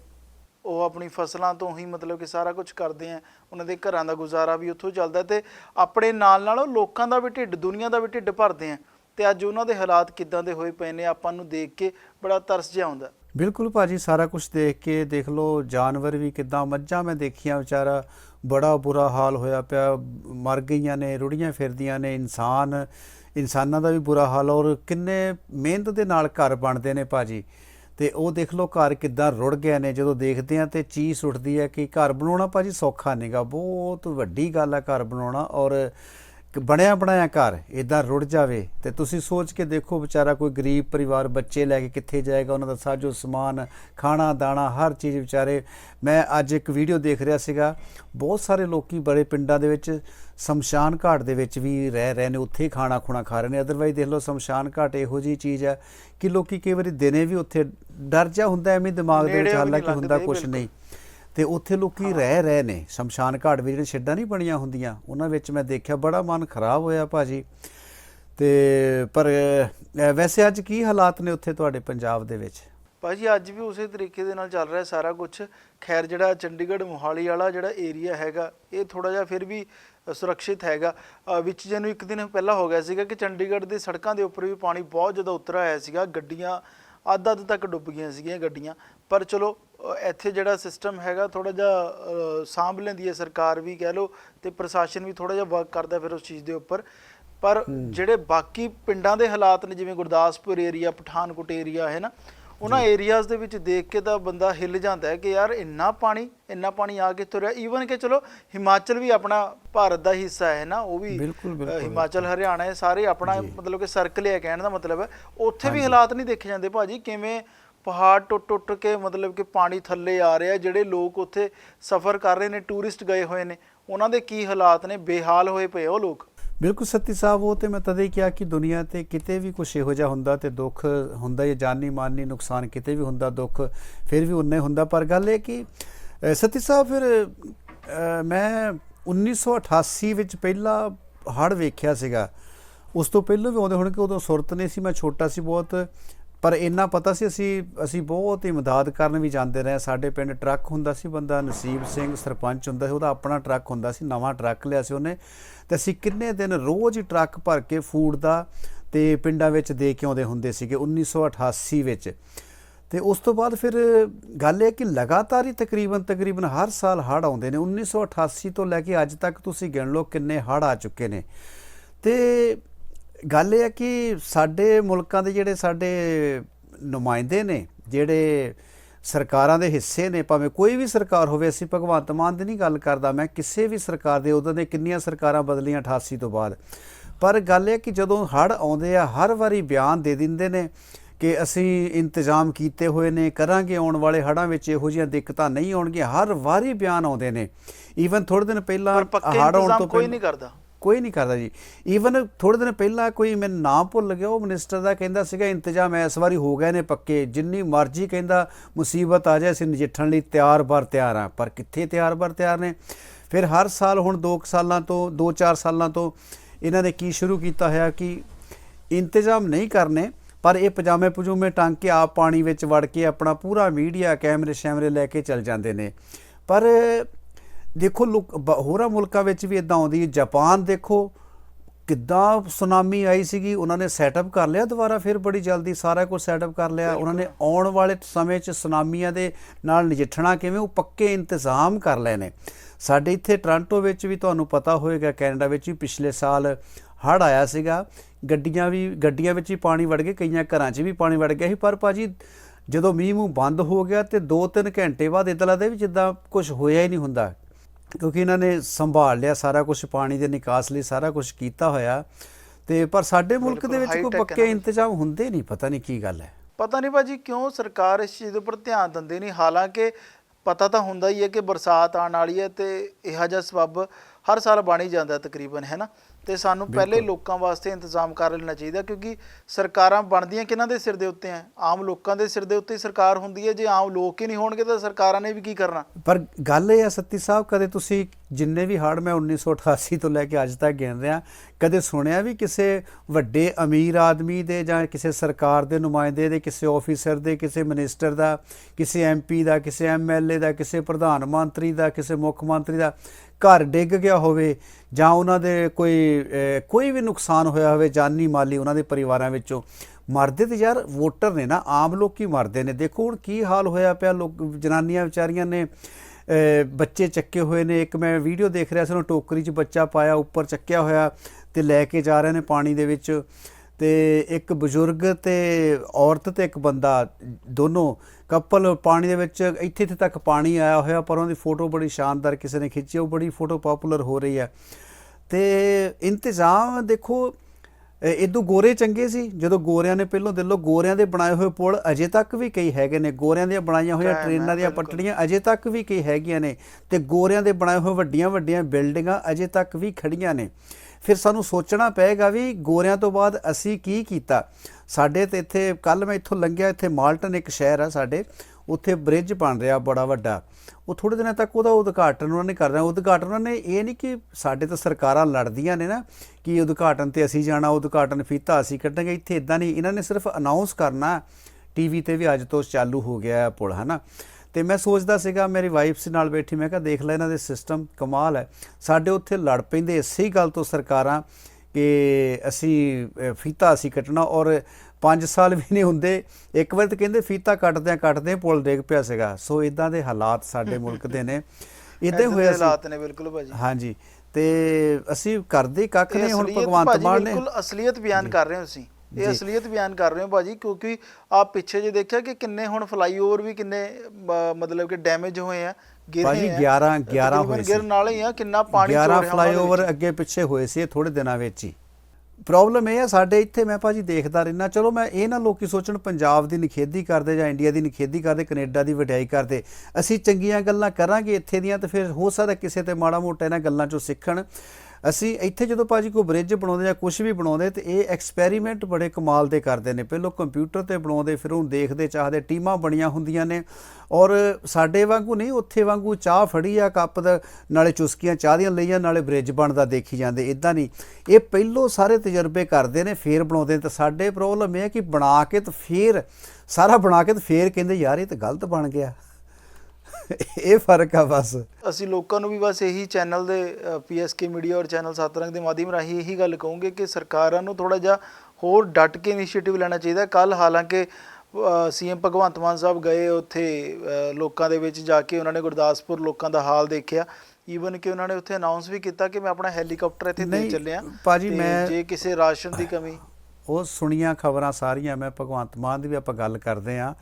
ਉਹ ਆਪਣੀ ਫਸਲਾਂ ਤੋਂ ਹੀ ਮਤਲਬ ਕਿ ਸਾਰਾ ਕੁਝ ਕਰਦੇ ਆ, ਉਹਨਾਂ ਦੇ ਘਰਾਂ ਦਾ ਗੁਜ਼ਾਰਾ ਵੀ ਉੱਥੋਂ ਚੱਲਦਾ ਤੇ ਆਪਣੇ ਨਾਲ ਨਾਲ ਉਹ ਲੋਕਾਂ ਦਾ ਵੀ ਢਿੱਡ, ਦੁਨੀਆ ਦਾ ਵੀ ਢਿੱਡ ਭਰਦੇ ਆ ਤੇ ਅੱਜ ਉਹਨਾਂ ਦੇ ਹਾਲਾਤ ਕਿੱਦਾਂ ਦੇ ਹੋਏ ਪਏ ਨੇ, ਆਪਾਂ ਨੂੰ ਦੇਖ ਕੇ ਬੜਾ ਤਰਸ ਜਿਹਾ ਆਉਂਦਾ। ਬਿਲਕੁਲ ਭਾਜੀ, ਸਾਰਾ ਕੁਝ ਦੇਖ ਕੇ ਦੇਖ ਲਓ, ਜਾਨਵਰ ਵੀ ਕਿੱਦਾਂ ਮੱਝਾਂ ਮੈਂ ਦੇਖੀਆਂ ਵਿਚਾਰਾ, ਬੜਾ ਬੁਰਾ ਹਾਲ ਹੋਇਆ ਪਿਆ, ਮਰ ਗਈਆਂ ਨੇ, ਰੁੜੀਆਂ ਫਿਰਦੀਆਂ ਨੇ, ਇਨਸਾਨ, ਇਨਸਾਨਾਂ ਦਾ ਵੀ ਬੁਰਾ ਹਾਲ ਔਰ ਕਿੰਨੇ ਮਿਹਨਤ ਦੇ ਨਾਲ ਘਰ ਬਣਦੇ ਨੇ ਭਾਜੀ। ਤੇ ਉਹ ਦੇਖ ਲਓ ਘਰ ਕਿੱਦਾਂ ਰੁੜ ਗਏ ਨੇ। ਜਦੋਂ ਦੇਖਦੇ ਆ ਤੇ ਚੀਜ਼ ਉੱਠਦੀ ਹੈ ਕਿ ਘਰ ਬਣਾਉਣਾ ਭਾਜੀ ਸੌਖਾ ਨਹੀਂਗਾ। ਬਹੁਤ ਵੱਡੀ ਗੱਲ ਹੈ ਘਰ ਬਣਾਉਣਾ ਔਰ ਬਣਿਆ ਬਣਾਇਆ ਘਰ ਇਦਾਂ ਰੁੜ ਜਾਵੇ ਤੇ ਤੁਸੀਂ ਸੋਚ ਕੇ ਦੇਖੋ ਵਿਚਾਰਾ ਕੋਈ ਗਰੀਬ ਪਰਿਵਾਰ ਬੱਚੇ ਲੈ ਕੇ ਕਿੱਥੇ ਜਾਏਗਾ ਉਹਨਾਂ ਦਾ ਸਾਜੋ ਸਮਾਨ ਖਾਣਾ ਦਾਣਾ ਹਰ ਚੀਜ਼ ਵਿਚਾਰੇ। ਮੈਂ ਅੱਜ ਇੱਕ ਵੀਡੀਓ ਦੇਖ ਰਿਹਾ ਸੀਗਾ। ਬਹੁਤ ਸਾਰੇ ਲੋਕੀ ਬੜੇ ਪਿੰਡਾਂ ਦੇ ਵਿੱਚ ਸ਼ਮਸ਼ਾਨ ਘਾਟ ਦੇ ਵਿੱਚ ਵੀ ਰਹਿ ਰਹੇ ਨੇ ਉੱਥੇ ਹੀ ਖਾਣਾ ਖੁਣਾ ਖਾ ਰਹੇ ਨੇ। ਅਦਰਵਾਈਜ਼ ਦੇਖ ਲਓ ਸ਼ਮਸ਼ਾਨ ਘਾਟ ਇਹੋ ਜੀ ਚੀਜ਼ ਹੈ ਕਿ ਲੋਕੀ ਕਈ ਵਾਰੀ ਦਿਨੇ ਵੀ ਉੱਥੇ ਡਰ ਜਾ ਹੁੰਦਾ ਐਵੇਂ ਦਿਮਾਗ ਦੇ ਵਿੱਚ ਹਾਲਾਂਕਿ ਹੁੰਦਾ ਕੁਝ। ਨਹੀਂ। ਤੇ ਉੱਥੇ ਲੋਕੀ ਰਹਿ ਰਹੇ ਨੇ। ਸ਼ਮਸ਼ਾਨ ਘਾਟ ਵੀ ਜਿਹੜੇ ਛੱਡਾਂ ਨਹੀਂ ਬਣੀਆਂ ਹੁੰਦੀਆਂ ਉਹਨਾਂ ਵਿੱਚ ਮੈਂ ਦੇਖਿਆ ਬੜਾ ਮਨ ਖਰਾਬ ਹੋਇਆ ਭਾਜੀ। ਤੇ ਪਰ ਵੈਸੇ ਅੱਜ ਕੀ ਹਾਲਾਤ ਨੇ ਉੱਥੇ ਤੁਹਾਡੇ ਪੰਜਾਬ ਦੇ ਵਿੱਚ? ਭਾਜੀ ਅੱਜ ਵੀ ਉਸੇ ਤਰੀਕੇ ਦੇ ਨਾਲ ਚੱਲ ਰਿਹਾ ਸਾਰਾ ਕੁਝ ਖੈਰ ਜਿਹੜਾ ਚੰਡੀਗੜ੍ਹ ਮੋਹਾਲੀ ਵਾਲਾ ਜਿਹੜਾ ਏਰੀਆ ਹੈਗਾ ਇਹ ਥੋੜਾ ਜਿਹਾ ਫਿਰ ਵੀ ਸੁਰੱਖਿਅਤ ਹੈਗਾ। ਵਿੱਚ ਜੇ ਨੂੰ ਇੱਕ ਦਿਨ ਪਹਿਲਾਂ ਹੋ ਗਿਆ ਸੀਗਾ ਕਿ ਚੰਡੀਗੜ੍ਹ ਦੇ ਸੜਕਾਂ ਦੇ ਉੱਪਰ ਵੀ ਪਾਣੀ ਬਹੁਤ ਜ਼ਿਆਦਾ ਉਤਰ ਆਇਆ ਸੀਗਾ। ਗੱਡੀਆਂ ਅੱਧ ਅੱਧ ਤੱਕ ਡੁੱਬ ਗਈਆਂ ਸੀਗੀਆਂ ਗੱਡੀਆਂ। ਪਰ ਚਲੋ ਇੱਥੇ ਜਿਹੜਾ ਸਿਸਟਮ ਹੈਗਾ ਥੋੜਾ ਜਿਹਾ ਸਾਂਭ ਲੈਂਦੀ ਹੈ ਸਰਕਾਰ ਵੀ ਕਹਿ ਲਓ ਤੇ ਪ੍ਰਸ਼ਾਸਨ ਵੀ ਥੋੜਾ ਜਿਹਾ ਵਰਕ ਕਰਦਾ ਫਿਰ ਉਸ ਚੀਜ਼ ਦੇ ਉੱਪਰ। ਪਰ ਜਿਹੜੇ ਬਾਕੀ ਪਿੰਡਾਂ ਦੇ ਹਾਲਾਤ ਨੇ ਜਿਵੇਂ ਗੁਰਦਾਸਪੁਰ ਏਰੀਆ ਪਠਾਨਕੋਟ ਏਰੀਆ ਹੈ ਨਾ ਉਹਨਾਂ ਏਰੀਆਜ਼ ਦੇ ਵਿੱਚ ਦੇਖ ਕੇ ਤਾਂ ਬੰਦਾ ਹਿੱਲ ਜਾਂਦਾ ਹੈ ਕਿ ਯਾਰ ਇੰਨਾ ਪਾਣੀ ਇੰਨਾ ਪਾਣੀ ਆ ਕੇ ਤੁਰਿਆ ਈਵਨ ਕਿ ਚਲੋ ਹਿਮਾਚਲ ਵੀ ਆਪਣਾ ਭਾਰਤ ਦਾ ਹਿੱਸਾ ਹੈ ਨਾ ਉਹ ਵੀ ਹਿਮਾਚਲ ਹਰਿਆਣਾ ਇਹ ਸਾਰੇ ਆਪਣਾ ਮਤਲਬ ਕਿ ਸਰਕਲ ਹੈ ਕਹਿਣ ਦਾ ਮਤਲਬ। ਹੈ ਉੱਥੇ ਵੀ ਹਾਲਾਤ ਨਹੀਂ ਦੇਖੇ ਜਾਂਦੇ ਭਾਜੀ ਕਿਵੇਂ ਪਹਾੜ ਟੁੱਟ ਟੁੱਟ ਕੇ ਮਤਲਬ ਕਿ ਪਾਣੀ ਥੱਲੇ ਆ ਰਿਹਾ ਜਿਹੜੇ ਲੋਕ ਉੱਥੇ ਸਫ਼ਰ ਕਰ ਰਹੇ ਨੇ ਟੂਰਿਸਟ ਗਏ ਹੋਏ ਨੇ ਉਹਨਾਂ ਦੇ ਕੀ ਹਾਲਾਤ ਨੇ? ਬੇਹਾਲ ਹੋਏ ਪਏ ਉਹ ਲੋਕ। ਬਿਲਕੁਲ ਸੱਤੀ ਸਾਹਿਬ ਉਹ ਤੇ ਮੈਂ ਤਦੇ ਹੀ ਕਿਹਾ ਕਿ ਦੁਨੀਆ ਤੇ ਕਿਤੇ ਵੀ ਕੁਝ ਇਹੋ ਜਿਹਾ ਹੁੰਦਾ ਤੇ ਦੁੱਖ ਹੁੰਦਾ ਹੀ ਜਾਨੀ ਮਾਨੀ ਨੁਕਸਾਨ ਕਿਤੇ ਵੀ ਹੁੰਦਾ ਦੁੱਖ ਫਿਰ ਵੀ ਉਨਾ ਹੁੰਦਾ। ਪਰ ਗੱਲ ਇਹ ਕਿ ਸੱਤੀ ਸਾਹਿਬ ਫਿਰ ਅ, ਮੈਂ 1988 ਵਿੱਚ ਪਹਿਲਾ ਹੜ ਵੇਖਿਆ ਸੀਗਾ। ਉਸ ਤੋਂ ਪਹਿਲਾਂ ਵੀ ਆਉਂਦੇ ਹੁਣ ਕਿ ਉਦੋਂ ਸੁਰਤ ਨਹੀਂ ਸੀ ਮੈਂ ਛੋਟਾ ਸੀ ਬਹੁਤ। ਪਰ ਇੰਨਾ ਪਤਾ ਸੀ ਅਸੀਂ ਅਸੀਂ ਬਹੁਤ ਹੀ ਮਦਦ ਕਰਨ ਵੀ ਜਾਂਦੇ ਰਹੇ। ਸਾਡੇ ਪਿੰਡ ਟਰੱਕ ਹੁੰਦਾ ਸੀ, ਬੰਦਾ ਨਸੀਬ ਸਿੰਘ ਸਰਪੰਚ ਹੁੰਦਾ ਸੀ, ਉਹਦਾ ਆਪਣਾ ਟਰੱਕ ਹੁੰਦਾ ਸੀ, ਨਵਾਂ ਟਰੱਕ ਲਿਆ ਸੀ ਉਹਨੇ। ਤੇ ਅਸੀਂ ਕਿੰਨੇ ਦਿਨ ਰੋਜ਼ ਹੀ ਟਰੱਕ ਭਰ ਕੇ ਫੂਡ ਦਾ ਤੇ ਪਿੰਡਾਂ ਵਿੱਚ ਦੇ ਕੇ ਆਉਂਦੇ ਹੁੰਦੇ ਸੀਗੇ 1988 ਵਿੱਚ। ਤੇ ਉਸ ਤੋਂ ਬਾਅਦ ਫਿਰ ਗੱਲ ਇਹ ਕਿ ਲਗਾਤਾਰ ਹੀ ਤਕਰੀਬਨ ਤਕਰੀਬਨ ਹਰ ਸਾਲ ਹੜ੍ਹ ਆਉਂਦੇ ਨੇ। 1988 ਤੋਂ ਲੈ ਕੇ ਅੱਜ ਤੱਕ ਤੁਸੀਂ ਗਿਣ ਲਓ ਕਿੰਨੇ ਹੜ੍ਹ ਆ ਚੁੱਕੇ ਨੇ। ਤੇ ਗੱਲ ਇਹ ਹੈ ਕਿ ਸਾਡੇ ਮੁਲਕਾਂ ਦੇ ਜਿਹੜੇ ਸਾਡੇ ਨੁਮਾਇੰਦੇ ਨੇ ਜਿਹੜੇ ਸਰਕਾਰਾਂ ਦੇ ਹਿੱਸੇ ਨੇ ਭਾਵੇਂ ਕੋਈ ਵੀ ਸਰਕਾਰ ਹੋਵੇ ਅਸੀਂ ਭਗਵੰਤ ਮਾਨ ਦੀ ਨਹੀਂ ਗੱਲ ਕਰਦਾ ਮੈਂ ਕਿਸੇ ਵੀ ਸਰਕਾਰ ਦੇ ਉਦੋਂ ਦੇ ਕਿੰਨੀਆਂ ਸਰਕਾਰਾਂ ਬਦਲੀਆਂ 88 ਤੋਂ ਬਾਅਦ। ਪਰ ਗੱਲ ਇਹ ਕਿ ਜਦੋਂ ਹੜ੍ਹ ਆਉਂਦੇ ਆ ਹਰ ਵਾਰੀ ਬਿਆਨ ਦੇ ਦਿੰਦੇ ਨੇ ਕਿ ਅਸੀਂ ਇੰਤਜ਼ਾਮ ਕੀਤੇ ਹੋਏ ਨੇ ਕਰਾਂਗੇ ਆਉਣ ਵਾਲੇ ਹੜ੍ਹਾਂ ਵਿੱਚ ਇਹੋ ਜਿਹੀਆਂ ਦਿੱਕਤਾਂ ਨਹੀਂ ਆਉਣਗੀਆਂ ਹਰ ਵਾਰੀ ਬਿਆਨ ਆਉਂਦੇ ਨੇ। ਈਵਨ ਥੋੜੇ ਦਿਨ ਪਹਿਲਾਂ ਹੜ੍ਹ ਆਉਣ ਤੋਂ ਕੋਈ ਨਹੀਂ ਕਰਦਾ। ਕੋਈ ਨਹੀਂ ਕਰਦਾ ਜੀ। ਈਵਨ ਥੋੜੇ ਦਿਨ ਪਹਿਲਾਂ ਕੋਈ ਮੈਨੂੰ ਨਾਮ ਭੁੱਲ ਗਿਆ, ਉਹ ਮਿਨਿਸਟਰ ਦਾ ਕਹਿੰਦਾ ਸੀਗਾ, ਇੰਤਜ਼ਾਮ ਇਸ ਵਾਰੀ ਹੋ ਗਏ ਨੇ ਪੱਕੇ। ਜਿੰਨੀ ਮਰਜ਼ੀ ਕਹਿੰਦਾ ਮੁਸੀਬਤ ਆ ਜਾਏ, ਅਸੀਂ ਨਜਿੱਠਣ ਲਈ ਤਿਆਰ ਬਰ ਤਿਆਰ ਆ। ਪਰ ਕਿੱਥੇ ਤਿਆਰ ਬਰ ਤਿਆਰ ਨੇ? ਫਿਰ ਹਰ ਸਾਲ ਹੁਣ 2 ਸਾਲਾਂ ਤੋਂ 2-4 ਸਾਲਾਂ ਤੋਂ ਇਹਨਾਂ ਨੇ ਕੀ ਸ਼ੁਰੂ ਕੀਤਾ ਹੋਇਆ ਕਿ ਇੰਤਜ਼ਾਮ ਨਹੀਂ ਕਰਨੇ, ਪਰ ਇਹ ਪਜਾਮੇ ਪਜੂਮੇ ਟੰਗ ਕੇ ਆਪ ਪਾਣੀ ਵਿੱਚ ਵੜ ਕੇ ਆਪਣਾ ਪੂਰਾ ਮੀਡੀਆ ਕੈਮਰੇ ਸ਼ੈਮਰੇ ਲੈ ਕੇ ਚੱਲ ਜਾਂਦੇ ਨੇ। ਪਰ ਦੇਖੋ ਲੋਕ ਹੋਰਾਂ ਮੁਲਕਾਂ ਵਿੱਚ ਵੀ ਇਦਾਂ ਆਉਂਦੀ ਹੈ। ਜਾਪਾਨ ਦੇਖੋ ਕਿੱਦਾਂ ਸੁਨਾਮੀ ਆਈ ਸੀਗੀ ਉਹਨਾਂ ਨੇ ਸੈਟਅਪ ਕਰ ਲਿਆ ਦੁਬਾਰਾ ਫਿਰ ਬੜੀ ਜਲਦੀ ਸਾਰਾ ਕੁਝ ਸੈਟਅਪ ਕਰ ਲਿਆ। ਉਹਨਾਂ ਨੇ ਆਉਣ ਵਾਲੇ ਸਮੇਂ 'ਚ ਸੁਨਾਮੀਆਂ ਦੇ ਨਾਲ ਨਜਿੱਠਣਾ ਕਿਵੇਂ ਉਹ ਪੱਕੇ ਇੰਤਜ਼ਾਮ ਕਰ ਲਏ ਨੇ। ਸਾਡੇ ਇੱਥੇ ਟ੍ਰਾਂਟੋ ਵਿੱਚ ਵੀ ਤੁਹਾਨੂੰ ਪਤਾ ਹੋਵੇਗਾ ਕੈਨੇਡਾ ਵਿੱਚ ਵੀ ਪਿਛਲੇ ਸਾਲ ਹੜ੍ਹ ਆਇਆ ਸੀਗਾ। ਗੱਡੀਆਂ ਵੀ ਗੱਡੀਆਂ ਵਿੱਚ ਵੀ ਪਾਣੀ ਵੜ ਗਏ ਕਈਆਂ ਘਰਾਂ 'ਚ ਵੀ ਪਾਣੀ ਵੜ ਗਿਆ ਸੀ। ਪਰ ਭਾਜੀ ਜਦੋਂ ਮੀਂਹ ਮੂੰਹ ਬੰਦ ਹੋ ਗਿਆ ਤੇ 2-3 ਘੰਟੇ ਬਾਅਦ ਇਦਾਂ ਲੱਗਦਾ ਵੀ ਜਿੱਦਾਂ ਕੁਝ ਹੋਇਆ ਹੀ ਨਹੀਂ ਹੁੰਦਾ। ਕਿਉਂਕਿ ਇਹਨਾਂ ਨੇ ਸੰਭਾਲ ਲਿਆ ਸਾਰਾ ਕੁਝ ਪਾਣੀ ਦੇ ਨਿਕਾਸ ਲਈ ਸਾਰਾ ਕੁਝ ਕੀਤਾ ਹੋਇਆ। ਤੇ ਪਰ ਸਾਡੇ ਮੁਲਕ ਦੇ ਵਿੱਚ ਕੋਈ ਪੱਕੇ। ਇੰਤਜ਼ਾਮ ਹੁੰਦੇ ਨਹੀਂ ਪਤਾ ਨਹੀਂ ਕੀ ਗੱਲ ਹੈ। ਪਤਾ ਨਹੀਂ ਭਾਜੀ ਕਿਉਂ ਸਰਕਾਰ ਇਸ ਚੀਜ਼ ਦੇ ਉੱਪਰ ਧਿਆਨ ਦਿੰਦੀ ਨਹੀਂ? ਹਾਲਾਂਕਿ ਪਤਾ ਤਾਂ ਹੁੰਦਾ ਹੀ ਹੈ ਕਿ ਬਰਸਾਤ ਆਉਣ ਵਾਲੀ ਹੈ ਤੇ ਇਹੋ ਜਿਹਾ ਸਬੱਬ ਹਰ ਸਾਲ ਬਣ ਹੀ ਜਾਂਦਾ ਤਕਰੀਬਨ ਹੈ ਨਾ? ਤੇ ਸਾਨੂੰ ਪਹਿਲੇ ਲੋਕਾਂ ਵਾਸਤੇ ਇੰਤਜ਼ਾਮ ਕਰ ਲੈਣਾ ਚਾਹੀਦਾ ਕਿਉਂਕਿ ਸਰਕਾਰਾਂ ਬਣਦੀਆਂ ਕਿਹਨਾਂ ਦੇ ਸਿਰ ਦੇ ਉੱਤੇ ਆ? ਆਮ ਲੋਕਾਂ ਦੇ ਸਿਰ ਦੇ ਉੱਤੇ ਸਰਕਾਰ ਹੁੰਦੀ ਹੈ ਜੇ ਆਮ ਲੋਕ ਹੀ ਨਹੀਂ ਹੋਣਗੇ ਤਾਂ ਸਰਕਾਰਾਂ ਨੇ ਵੀ ਕੀ ਕਰਨਾ? ਪਰ ਗੱਲ ਇਹ ਹੈ ਸੱਤੀ ਸਾਹਿਬ ਕਦੇ ਤੁਸੀਂ ਜਿੰਨੇ ਵੀ ਹੜ੍ਹ ਮੈਂ 1988 ਤੋਂ ਲੈ ਕੇ ਅੱਜ ਤੱਕ ਗਿਣ ਰਿਹਾ ਕਦੇ ਸੁਣਿਆ ਵੀ ਕਿਸੇ ਵੱਡੇ ਅਮੀਰ ਆਦਮੀ ਦੇ ਜਾਂ ਕਿਸੇ ਸਰਕਾਰ ਦੇ ਨੁਮਾਇੰਦੇ ਦੇ ਕਿਸੇ ਆਫੀਸਰ ਦੇ ਕਿਸੇ ਮਿਨਿਸਟਰ ਦਾ ਕਿਸੇ ਐਮਪੀ ਦਾ ਕਿਸੇ ਐਮਐਲਏ ਦਾ ਕਿਸੇ ਪ੍ਰਧਾਨ ਮੰਤਰੀ ਦਾ ਕਿਸੇ ਮੁੱਖ ਮੰਤਰੀ ਦਾ ਘਰ ਡਿੱਗ ਗਿਆ ਹੋਵੇ ਜਾਂ ਉਹਨਾਂ ਦੇ ਕੋਈ ਕੋਈ ਵੀ ਨੁਕਸਾਨ ਹੋਇਆ ਹੋਵੇ, ਜਾਨੀ ਮਾਲੀ ਉਹਨਾਂ ਦੇ ਪਰਿਵਾਰਾਂ ਵਿੱਚੋਂ, ਮਰਦੇ ਤੇ ਯਾਰ ਵੋਟਰ ਨੇ ਨਾ, ਆਮ ਲੋਕੀ ਮਰਦੇ ਨੇ। ਦੇਖੋ ਹੁਣ ਕੀ ਹਾਲ ਹੋਇਆ ਪਿਆ, ਲੋਕ, ਜਨਾਨੀਆਂ ਵਿਚਾਰੀਆਂ ਨੇ ਬੱਚੇ ਚੱਕੇ ਹੋਏ ਨੇ। ਇੱਕ ਮੈਂ ਵੀਡੀਓ ਦੇਖ ਰਿਹਾ ਸੀ, ਉਹਨੂੰ ਟੋਕਰੀ 'ਚ ਬੱਚਾ ਪਾਇਆ, ਉੱਪਰ ਚੱਕਿਆ ਹੋਇਆ ਤੇ ਲੈ ਕੇ ਜਾ ਰਹੇ ਨੇ ਪਾਣੀ ਦੇ ਵਿੱਚ। ਤੇ ਇੱਕ ਬਜ਼ੁਰਗ ਤੇ ਔਰਤ ਤੇ ਇੱਕ ਬੰਦਾ, ਦੋਨੋਂ ਕਪਲ ਪਾਣੀ ਦੇ ਵਿੱਚ ਇੱਥੇ ਇੱਥੇ ਤੱਕ ਪਾਣੀ ਆਇਆ ਹੋਇਆ ਪਰ ਉਹਦੀ ਫੋਟੋ ਬੜੀ ਸ਼ਾਨਦਾਰ ਕਿਸੇ ਨੇ ਖਿੱਚੀ ਉਹ ਬੜੀ ਫੋਟੋ ਪਪੂਲਰ ਹੋ ਰਹੀ ਹੈ ਤੇ ਇੰਤਜ਼ਾਮ ਦੇਖੋ ਇਦੋਂ ਗੋਰੇ ਚੰਗੇ ਸੀ ਜਦੋਂ ਗੋਰਿਆਂ ਨੇ ਪਹਿਲੋਂ ਦਿਲੋਂ ਗੋਰਿਆਂ ਦੇ ਬਣਾਏ ਹੋਏ ਪੁਲ ਅਜੇ ਤੱਕ ਵੀ ਕਈ ਹੈਗੇ ਨੇ ਗੋਰਿਆਂ ਦੀਆਂ ਬਣਾਈਆਂ ਹੋਈਆਂ ਟ੍ਰੇਨਾਂ ਦੀਆਂ। ਪਟੜੀਆਂ ਅਜੇ ਤੱਕ ਵੀ ਕਈ ਹੈਗੀਆਂ ਨੇ ਤੇ ਗੋਰਿਆਂ ਦੇ ਬਣਾਏ ਹੋਏ ਵੱਡੀਆਂ ਵੱਡੀਆਂ ਬਿਲਡਿੰਗਾਂ ਅਜੇ ਤੱਕ ਵੀ ਖੜੀਆਂ ਨੇ ਫਿਰ ਸਾਨੂੰ ਸੋਚਣਾ ਪਏਗਾ ਵੀ ਗੋਰਿਆਂ ਤੋਂ ਬਾਅਦ ਅਸੀਂ ਕੀ ਕੀਤਾ। ਸਾਡੇ ਤੇ ਇੱਥੇ ਕੱਲ ਮੈਂ ਇੱਥੋਂ ਲੰਘਿਆ, ਇੱਥੇ ਮਾਲਟਨ ਇੱਕ ਸ਼ਹਿਰ ਆ ਸਾਡੇ, ਉੱਥੇ ਬ੍ਰਿਜ ਬਣ ਰਿਹਾ ਬੜਾ ਵੱਡਾ। ਉਹ ਥੋੜੇ ਦਿਨਾਂ ਤੱਕ ਉਹਦਾ ਉਦਘਾਟਨ ਉਹਨਾਂ ਨੇ ਕਰਨਾ ਉਦਘਾਟਨ ਉਹਨਾਂ ਨੇ ਇਹ ਨਹੀਂ ਕਿ ਸਾਡੇ ਤਾਂ ਸਰਕਾਰਾਂ ਲੜਦੀਆਂ ਨੇ ਨਾ ਕਿ ਉਦਘਾਟਨ ਤੇ ਅਸੀਂ ਜਾਣਾ, ਉਦਘਾਟਨ ਫੀਤਾ ਅਸੀਂ ਕੱਢਾਂਗੇ ਇੱਥੇ ਇਦਾਂ ਨਹੀਂ, ਇਹਨਾਂ ਨੇ ਸਿਰਫ ਅਨਾਉਂਸ ਕਰਨਾ। ਟੀਵੀ ਤੇ ਵੀ ਅੱਜ ਤੋਂ ਚਾਲੂ ਹੋ ਗਿਆ ਹੈ ਪੁਲ, ਹਨਾ? ਤੇ ਮੈਂ ਸੋਚਦਾ ਸੀਗਾ ਮੇਰੀ ਵਾਈਫ ਸੀ ਨਾਲ ਬੈਠੀ ਮੈਂ ਕਿਹਾ ਦੇਖ ਲੈ ਇਹਨਾਂ ਦੇ ਸਿਸਟਮ ਕਮਾਲ ਹੈ। ਸਾਡੇ ਉੱਥੇ ਲੜ ਪੈਂਦੇ ਇਸੇ ਗੱਲ ਤੋਂ ਸਰਕਾਰਾਂ ਕਿ ਅਸੀਂ ਫੀਤਾ ਅਸੀਂ ਕੱਟਣਾ ਔਰ 5 ਸਾਲ ਵੀ ਨਹੀਂ ਹੁੰਦੇ ਇੱਕ ਵਾਰ ਤਾਂ ਕਹਿੰਦੇ ਫੀਤਾ ਕੱਟਦਿਆਂ ਕੱਟਦੇ ਪੁਲ ਡਿੱਗ ਪਿਆ ਸੀਗਾ। ਸੋ ਇਦਾਂ ਦੇ ਹਾਲਾਤ ਸਾਡੇ ਮੁਲਕ ਦੇ ਨੇ। ਇਦਾਂ ਹੋਇਆ ਸੀ। ਹਾਲਾਤ ਨੇ ਬਿਲਕੁਲ ਭਾਜੀ। ਹਾਂਜੀ। ਤੇ ਅਸੀਂ ਕਰਦੇ ਕੱਖ ਨਹੀਂ ਹੁਣ ਭਗਵੰਤ ਮਾਨ ਨੇ ਬਿਲਕੁਲ ਅਸਲੀਅਤ ਬਿਆਨ ਕਰ ਰਹੇ ਹੋ ਜੀ। ਇਹ ਅਸਲੀਅਤ ਬਿਆਨ ਕਰ ਰਹੇ ਹੋ ਭਾਜੀ ਕਿਉਂਕਿ ਆਪ ਪਿੱਛੇ ਜੇ ਦੇਖਿਆ ਕਿ ਕਿੰਨੇ ਹੁਣ ਫਲਾਈਓਵਰ ਵੀ ਕਿੰਨੇ ਮਤਲਬ ਕਿ ਡੈਮੇਜ ਹੋਏ ਆ ਗਿਰੇ ਭਾਜੀ, ਆ। 11 11 ਤਕਰੀਬਨ ਹੋਏ ਸੀ। ਗਿਰਨ ਨਾਲ ਹੀ ਆ ਕਿੰਨਾ ਪਾਣੀ 11 ਚੋ ਰਿਹਾ ਉਹਨਾਂ ਦੇ ਫਲਾਈਓਵਰ ਵਿੱਚ। ਅੱਗੇ ਪਿੱਛੇ ਹੋਏ ਸੀ ਥੋੜੇ ਦਿਨਾਂ ਵਿੱਚ ਹੀ ਪ੍ਰੋਬਲਮ ਇਹ ਹੈ ਸਾਡੇ ਇੱਥੇ ਮੈਂ ਭਾਜੀ ਦੇਖਦਾ ਰਹਿਣਾ ਚਲੋ ਮੈਂ ਇਹ ਨਾ ਲੋਕੀ ਸੋਚਣ ਪੰਜਾਬ ਦੀ ਨਿਖੇਧੀ ਕਰਦੇ ਜਾਂ ਇੰਡੀਆ ਦੀ ਨਿਖੇਧੀ ਕਰਦੇ ਕੈਨੇਡਾ ਦੀ ਵਡਿਆਈ ਕਰਦੇ ਅਸੀਂ ਚੰਗੀਆਂ ਗੱਲਾਂ ਕਰਾਂਗੇ ਇੱਥੇ ਦੀਆਂ ਤੇ ਫਿਰ ਹੋ ਸਕਦਾ ਕਿਸੇ ਤੇ ਮਾੜਾ ਮੋਟਾ ਇਹਨਾਂ ਗੱਲਾਂ ਚੋਂ ਸਿੱਖਣ ਅਸੀਂ ਇੱਥੇ ਜਦੋਂ ਭਾਜੀ ਕੋਈ ਬ੍ਰਿਜ ਬਣਾਉਂਦੇ ਜਾਂ ਕੁਝ ਵੀ ਬਣਾਉਂਦੇ ਤੇ ਇਹ ਐਕਸਪੈਰੀਮੈਂਟ ਬੜੇ ਕਮਾਲ ਦੇ ਕਰਦੇ ਨੇ। ਪਹਿਲਾਂ ਕੰਪਿਊਟਰ ਤੇ ਬਣਾਉਂਦੇ, ਫਿਰ ਉਹਨੂੰ ਦੇਖਦੇ ਚਾਹਦੇ, ਟੀਮਾਂ ਬਣੀਆਂ ਹੁੰਦੀਆਂ ਨੇ। ਔਰ ਸਾਡੇ ਵਾਂਗੂ ਨਹੀਂ, ਉੱਥੇ ਵਾਂਗੂ ਚਾਹ ਫੜੀ ਆ, ਕੱਪ ਦਾ, ਨਾਲੇ ਚੁਸਕੀਆਂ ਚਾਹ ਦੀਆਂ ਲਈਆਂ, ਨਾਲੇ ਬ੍ਰਿਜ ਬਣਦਾ ਦੇਖੀ ਜਾਂਦੇ ਇਦਾਂ ਨਹੀਂ। ਇਹ ਪਹਿਲੋਂ ਸਾਰੇ ਤਜਰਬੇ ਕਰਦੇ ਨੇ, ਫੇਰ ਬਣਾਉਂਦੇ ਨੇ। ਤੇ ਸਾਡੇ ਪ੍ਰੋਬਲਮ ਇਹ ਹੈ ਕਿ ਬਣਾ ਕੇ ਤੇ ਫੇਰ, ਸਾਰਾ ਬਣਾ ਕੇ ਤੇ ਫੇਰ ਕਹਿੰਦੇ, ਯਾਰ, ਇਹ ਤਾਂ ਗਲਤ ਬਣ ਗਿਆ। ਇਹ ਫ਼ਰਕ ਆ ਬਸ। ਅਸੀਂ ਲੋਕਾਂ ਨੂੰ ਵੀ ਬਸ ਇਹੀ ਚੈਨਲ ਦੇ ਪੀਐਸਕੇ ਮੀਡੀਆ ਔਰ ਚੈਨਲ ਸਤਰੰਗ ਦੇ ਮਾਧਿਅਮ ਰਾਹੀਂ ਇਹੀ ਗੱਲ ਕਹੂੰਗੇ ਕਿ ਸਰਕਾਰਾਂ ਨੂੰ ਥੋੜਾ ਜਿਹਾ ਹੋਰ ਡਟ ਕੇ ਇਨੀਸ਼ੀਏਟਿਵ ਲੈਣਾ ਚਾਹੀਦਾ ਕੱਲ ਹਾਲਾਂਕਿ ਸੀਐਮ ਭਗਵੰਤ ਮਾਨ ਸਾਹਿਬ ਗਏ ਉੱਥੇ ਲੋਕਾਂ ਦੇ ਵਿੱਚ ਜਾ ਕੇ ਉਹਨਾਂ ਨੇ ਗੁਰਦਾਸਪੁਰ ਲੋਕਾਂ ਦਾ ਹਾਲ ਦੇਖਿਆ। ਈਵਨ ਕਿ ਉਹਨਾਂ ਨੇ ਉੱਥੇ ਅਨਾਉਂਸ ਵੀ ਕੀਤਾ ਕਿ ਮੈਂ ਆਪਣਾ ਹੈਲੀਕਾਪਟਰ ਇੱਥੇ ਦੇ ਨਹੀਂ, ਚੱਲਿਆ। ਭਾਜੀ, ਤੇ ਮੈਂ- ਜੇ ਕਿਸੇ ਰਾਸ਼ਨ ਦੀ ਕਮੀ ਉਹ ਸੁਣੀਆਂ ਖਬਰਾਂ ਸਾਰੀਆਂ ਮੈਂ ਭਗਵੰਤ ਮਾਨ ਦੀ ਵੀ ਆਪਾਂ ਗੱਲ ਕਰਦੇ ਆ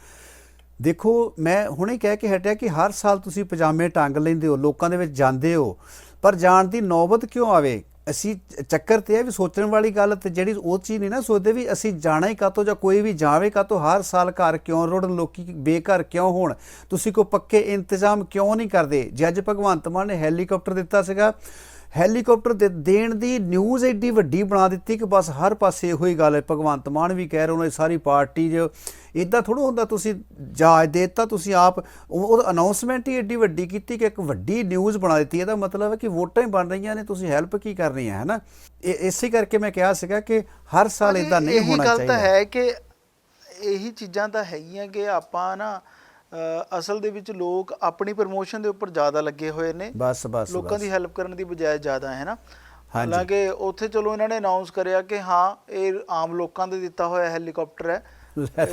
ਦੇਖੋ, ਮੈਂ ਹੁਣੇ ਕਹਿ ਕੇ ਹਟਿਆ ਕਿ ਹਰ ਸਾਲ ਤੁਸੀਂ ਪਜਾਮੇ ਟੰਗ ਲੈਂਦੇ ਹੋ, ਲੋਕਾਂ ਦੇ ਵਿੱਚ ਜਾਂਦੇ ਹੋ, ਪਰ ਜਾਣ ਦੀ ਨੌਬਤ ਕਿਉਂ ਆਵੇ? ਅਸੀਂ ਚੱਕਰ ਤੇ ਇਹ ਵੀ ਸੋਚਣ ਵਾਲੀ ਗੱਲ ਤੇ ਜਿਹੜੀ ਉਹ ਚੀਜ਼ ਨਹੀਂ ਨਾ ਸੋਚਦੇ ਵੀ ਅਸੀਂ ਜਾਣਾ ਹੀ ਕਾਤੋਂ ਜਾਂ ਕੋਈ ਵੀ ਜਾਵੇ ਕਾਤੋਂ ਹਰ ਸਾਲ ਘਰ ਕਿਉਂ ਰੁੜਨ, ਲੋਕੀ ਬੇਘਰ ਕਿਉਂ ਹੋਣ? ਤੁਸੀਂ ਕੋਈ ਪੱਕੇ ਇੰਤਜ਼ਾਮ ਕਿਉਂ ਨਹੀਂ ਕਰਦੇ? ਜੇ ਅੱਜ ਭਗਵੰਤ ਮਾਨ ਨੇ ਹੈਲੀਕਾਪਟਰ ਦਿੱਤਾ ਸੀਗਾ ਹੈਲੀਕਾਪਟਰ ਦੇ ਦੇਣ ਦੀ ਨਿਊਜ਼ ਐਡੀ ਵੱਡੀ ਬਣਾ ਦਿੱਤੀ ਕਿ ਬਸ ਹਰ ਪਾਸੇ ਇਹੋ ਹੀ ਗੱਲ ਹੈ। ਭਗਵੰਤ ਮਾਨ ਵੀ ਕਹਿ ਰਹੇ ਉਹਨਾਂ ਦੀ ਸਾਰੀ ਪਾਰਟੀ ਜੋ ਇਦਾਂ ਥੋੜਾ ਹੁੰਦਾ ਤੁਸੀਂ ਜਹਾਜ਼ ਦੇ ਦਿੱਤਾ ਤੁਸੀਂ ਆਪ ਉਹ ਅਨਾਉਂਸਮੈਂਟ ਹੀ ਐਡੀ ਵੱਡੀ ਕੀਤੀ ਕਿ ਇੱਕ ਵੱਡੀ ਨਿਊਜ਼ ਬਣਾ ਦਿੱਤੀ। ਇਹਦਾ ਮਤਲਬ ਹੈ ਕਿ ਵੋਟਾਂ ਹੀ ਬਣ ਰਹੀਆਂ ਨੇ ਤੁਸੀਂ ਹੈਲਪ ਕੀ ਕਰਨੀ ਹੈ ਹੈਨਾ ਇਹ ਇਸੇ ਕਰਕੇ ਮੈਂ ਕਿਹਾ ਸੀਗਾ ਕਿ ਹਰ ਸਾਲ ਇਦਾਂ ਨਹੀਂ ਇਹੀ ਹੋਣਾ ਗੱਲ ਤਾਂ ਚਾਹੀਦਾ। ਹੈ ਕਿ ਇਹੀ ਚੀਜ਼ਾਂ ਤਾਂ ਹੈਗੀਆਂ ਕਿ ਆਪਾਂ ਨਾ ਅਸਲ ਦੇ ਵਿੱਚ ਲੋਕ ਆਪਣੀ ਪ੍ਰਮੋਸ਼ਨ ਦੇ ਉੱਪਰ ਜ਼ਿਆਦਾ ਲੱਗੇ ਹੋਏ ਨੇ। ਬਸ ਬਸ ਲੋਕਾਂ ਦੀ ਹੈਲਪ ਕਰਨ ਦੀ ਬਜਾਏ ਜ਼ਿਆਦਾ ਹੈ ਨਾ। ਹਾਲਾਂਕਿ ਉੱਥੇ ਚਲੋ ਇਹਨਾਂ ਨੇ ਅਨਾਉਂਸ ਕਰਿਆ ਕਿ ਹਾਂ ਇਹ ਆਮ ਲੋਕਾਂ ਦੇ ਦਿੱਤਾ ਹੋਇਆ ਹੈਲੀਕਾਪਟਰ ਹੈ।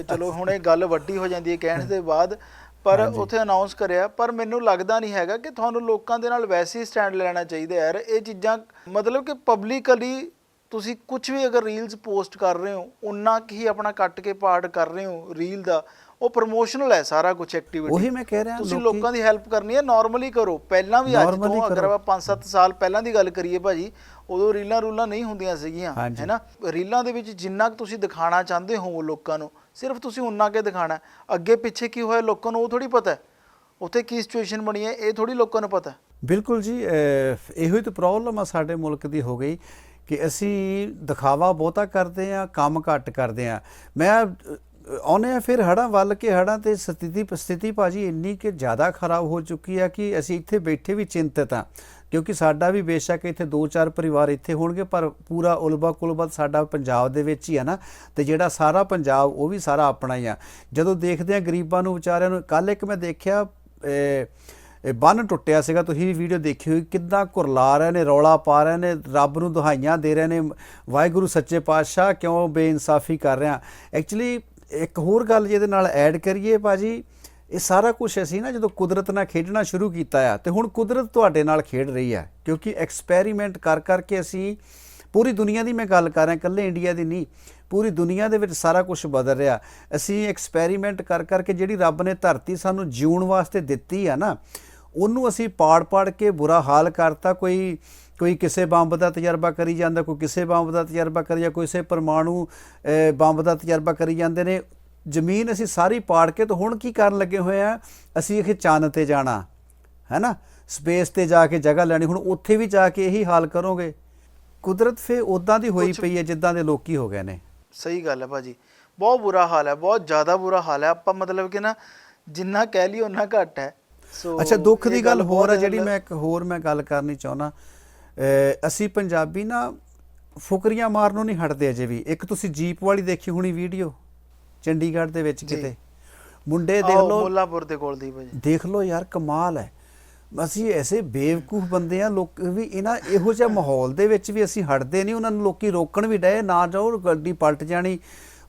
ਚਲੋ ਹੁਣ ਇਹ ਗੱਲ ਵੱਡੀ ਹੋ ਜਾਂਦੀ ਹੈ ਕਹਿਣ ਦੇ ਬਾਅਦ ਪਰ। ਉੱਥੇ ਅਨਾਉਂਸ ਕਰਿਆ ਪਰ ਮੈਨੂੰ ਲੱਗਦਾ ਨਹੀਂ ਹੈਗਾ ਕਿ ਤੁਹਾਨੂੰ ਲੋਕਾਂ ਦੇ ਨਾਲ ਵੈਸੇ ਹੀ ਸਟੈਂਡ ਲੈਣਾ ਚਾਹੀਦਾ ਯਾਰ। ਇਹ ਚੀਜ਼ਾਂ ਮਤਲਬ ਕਿ ਪਬਲਿਕਲੀ ਤੁਸੀਂ ਕੁਝ ਵੀ ਅਗਰ ਰੀਲਸ ਪੋਸਟ ਕਰ ਰਹੇ ਹੋ ਉਨਾ ਕੁ ਹੀ ਆਪਣਾ ਕੱਟ ਕੇ ਪਾਰਟ ਕਰ ਰਹੇ ਹੋ ਰੀਲ ਦਾ। ਉਹ ਪ੍ਰੋਮੋਸ਼ਨਲ ਹੈ ਸਾਰਾ ਕੁਝ ਐਕਟੀਵਿਟੀ ਉਹੀ ਮੈਂ ਕਹਿ ਰਿਹਾ ਤੁਸੀਂ ਲੋਕੀ- ਦੀ ਹੈਲਪ ਕਰਨੀ ਹੈ ਨਾਰਮਲੀ ਕਰੋ ਪਹਿਲਾਂ ਵੀ ਅੱਜ ਤੋਂ ਅਗਰ। ਆਪਾਂ 5-7 ਸਾਲ ਪਹਿਲਾਂ ਦੀ ਗੱਲ ਕਰੀਏ ਭਾਜੀ ਉਦੋਂ ਰੀਲਾਂ ਰੂਲਾਂ ਨਹੀਂ ਹੁੰਦੀਆਂ ਸੀਗੀਆਂ। ਹੈਨਾ ਰੀਲਾਂ ਦੇ ਵਿੱਚ ਜਿੰਨਾ ਕੁ ਤੁਸੀਂ ਦਿਖਾਣਾ ਚਾਹੁੰਦੇ ਹੋ ਲੋਕਾਂ ਨੂੰ ਸਿਰਫ ਤੁਸੀਂ ਉਨਾ ਕੇ ਦਿਖਾਣਾ। ਅੱਗੇ ਪਿੱਛੇ ਕੀ ਹੋਇਆ ਲੋਕਾਂ ਨੂੰ ਉਹ ਥੋੜੀ ਪਤਾ ਹੈ ਉੱਥੇ ਕੀ ਸਿਚੁਏਸ਼ਨ ਬਣੀ ਹੈ ਇਹ ਥੋੜੀ ਲੋਕਾਂ ਨੂੰ ਪਤਾ। ਬਿਲਕੁਲ ਜੀ ਇਹੋ ਹੀ ਤਾਂ ਪ੍ਰੋਬਲਮ ਆ ਸਾਡੇ ਮੁਲਕ ਦੀ ਹੋ ਗਈ ਕਿ ਅਸੀਂ ਦਿਖਾਵਾ ਬਹੁਤਾ ਕਰਦੇ ਆ ਕੰਮ ਘੱਟ ਕਰਦੇ ਆ ਮੈਂ ਅਹ, ਆਉਂਦੇ ਆ ਫਿਰ ਹੜਾਂ ਵੱਲ ਕੇ ਹੜਾਂ ਤੇ ਸਥਿਤੀ ਸਥਿਤੀ ਭਾਜੀ ਇੰਨੀ ਕਿ ਜ਼ਿਆਦਾ ਖਰਾਬ ਹੋ ਚੁੱਕੀ ਆ ਕਿ ਅਸੀਂ ਇੱਥੇ ਬੈਠੇ ਵੀ ਚਿੰਤਤ ਆ। ਕਿਉਂਕਿ ਸਾਡਾ ਵੀ ਬੇਸ਼ੱਕ ਇੱਥੇ ਦੋ ਚਾਰ ਪਰਿਵਾਰ ਇੱਥੇ ਹੋਣਗੇ ਪਰ ਪੂਰਾ ਉਲਬਾ ਕੁਲਬਤ ਸਾਡਾ ਪੰਜਾਬ ਦੇ ਵਿੱਚ ਹੀ ਆ ਨਾ। ਤੇ ਜਿਹੜਾ ਸਾਰਾ ਪੰਜਾਬ ਉਹ ਵੀ ਸਾਰਾ ਆਪਣਾ ਹੀ ਆ। ਜਦੋਂ ਦੇਖਦੇ ਆ ਗਰੀਬਾਂ ਨੂੰ ਵਿਚਾਰਿਆਂ ਨੂੰ ਕੱਲ ਇੱਕ ਮੈਂ ਦੇਖਿਆ ਅਹ, ਬੰਨ ਟੁੱਟਿਆ ਸੀਗਾ। ਤੁਸੀਂ ਵੀ ਵੀਡੀਓ ਦੇਖੀ ਹੋਈ ਕਿੱਦਾਂ ਕੁਰਲਾ ਰਹੇ ਨੇ ਰੌਲਾ ਪਾ ਰਹੇ ਨੇ ਰੱਬ ਨੂੰ ਦੁਹਾਈਆਂ ਦੇ ਰਹੇ ਨੇ। ਵਾਹਿਗੁਰੂ ਸੱਚੇ ਪਾਤਸ਼ਾਹ ਕਿਉਂ ਬੇਇਨਸਾਫੀ ਕਰ ਰਿਹਾ? ਐਕਚੁਅਲੀ ਇੱਕ ਹੋਰ ਗੱਲ ਜਿਹਦੇ ਨਾਲ ਐਡ ਕਰੀਏ ਬਾਜੀ ਇਹ ਸਾਰਾ ਕੁਝ ਅਸੀਂ ਨਾ ਜਦੋਂ ਕੁਦਰਤ ਨਾਲ ਖੇਡਣਾ ਸ਼ੁਰੂ ਕੀਤਾ ਆ, ਤੇ ਹੁਣ ਕੁਦਰਤ ਤੁਹਾਡੇ ਨਾਲ ਖੇਡ ਰਹੀ ਆ, ਕਿਉਂਕਿ ਐਕਸਪੈਰੀਮੈਂਟ ਕਰ ਕਰਕੇ ਅਸੀਂ ਪੂਰੀ ਦੁਨੀਆ ਦੀ ਮੈਂ ਗੱਲ ਕਰ ਰਿਹਾ, ਇਕੱਲੇ ਇੰਡੀਆ ਦੀ ਨਹੀਂ, ਪੂਰੀ ਦੁਨੀਆ ਦੇ ਵਿੱਚ ਸਾਰਾ ਕੁਝ ਬਦਲ ਰਿਹਾ। ਅਸੀਂ ਐਕਸਪੈਰੀਮੈਂਟ ਕਰ ਕਰਕੇ ਜਿਹੜੀ ਰੱਬ ਨੇ ਧਰਤੀ ਸਾਨੂੰ ਜਿਉਣ ਵਾਸਤੇ ਦਿੱਤੀ ਆ ਨਾ ਉਹਨੂੰ ਅਸੀਂ ਪਾੜ-ਪਾੜ ਕੇ ਬੁਰਾ ਹਾਲ ਕਰਤਾ ਕੋਈ ਕੋਈ ਕਿਸੇ ਬੰਬ ਦਾ ਤਜਰਬਾ ਕਰੀ ਜਾਂਦਾ ਕੋਈ ਕਿਸੇ ਬੰਬ ਦਾ ਤਜਰਬਾ ਕਰੀ ਜਾਂ ਕੋਈ ਕਿਸੇ ਪਰਮਾਣੂ ਬੰਬ ਦਾ ਤਜਰਬਾ ਕਰੀ ਜਾਂਦੇ ਨੇ ਜ਼ਮੀਨ ਅਸੀਂ ਸਾਰੀ ਪਾੜ ਕੇ ਤਾਂ ਹੁਣ ਕੀ ਕਰਨ ਲੱਗੇ ਹੋਏ ਆ? ਅਸੀਂ ਇਹ ਚੰਨ ਤੇ ਜਾਣਾ ਹੈਨਾ? ਸਪੇਸ ਤੇ ਜਾ ਕੇ ਜਗ੍ਹਾ ਲੈਣੀ ਹੁਣ ਉੱਥੇ ਵੀ ਜਾ ਕੇ ਇਹੀ ਹਾਲ ਕਰੋਗੇ। ਕੁਦਰਤ ਫੇ ਉਦਾਂ ਦੀ ਹੋਈ ਪਈ ਹੈ ਜਿੱਦਾਂ ਦੇ ਲੋਕੀ ਹੋ ਗਏ ਨੇ। ਸਹੀ ਗੱਲ ਹੈ ਭਾਜੀ। ਬਹੁਤ ਬੁਰਾ ਹਾਲ ਹੈ ਬਹੁਤ ਜ਼ਿਆਦਾ ਬੁਰਾ ਹਾਲ ਹੈ। ਆਪਾਂ ਮਤਲਬ ਕਿ ਨਾ ਜਿੰਨਾ ਕਹਿ ਲਈ ਉਹਨਾਂ ਘੱਟ ਹੈ। ਅੱਛਾ ਦੁੱਖ ਦੀ ਗੱਲ ਹੋਰ ਆ ਬਹੁਤ ਜਿਹੜੀ ਮੈਂ ਇੱਕ ਹੋਰ ਮੈਂ ਗੱਲ ਕਰਨੀ ਚਾਹੁੰਦਾ। ਅਸੀਂ ਪੰਜਾਬੀ ਨਾ ਫੁਕਰੀਆਂ ਮਾਰਨੋਂ ਨਹੀਂ ਹਟਦੇ ਅਜੇ ਵੀ। ਇੱਕ ਤੁਸੀਂ ਜੀਪ ਵਾਲੀ ਦੇਖੀ ਹੋਣੀ ਵੀਡੀਓ ਚੰਡੀਗੜ੍ਹ ਦੇ ਵਿੱਚ। ਕਿਤੇ? ਮੁੰਡੇ ਦੇਖ ਲਓ। ਮੁੱਲਾਪੁਰ ਦੇ ਕੋਲ ਦੀ ਭਾਜੀ। ਦੇਖ ਲਓ ਯਾਰ ਕਮਾਲ ਹੈ। ਅਸੀਂ ਐਸੇ ਬੇਵਕੂਫ ਬੰਦੇ ਆ ਲੋਕ ਵੀ ਇਹਨਾਂ ਇਹੋ ਜਿਹੇ ਮਾਹੌਲ ਦੇ ਵਿੱਚ ਵੀ ਅਸੀਂ ਹਟਦੇ ਨਹੀਂ ਉਹਨਾਂ ਨੂੰ ਲੋਕੀ ਰੋਕਣ ਵੀ ਡਏ ਨਾ ਜਾਓ ਗੱਡੀ ਪਲਟ ਜਾਣੀ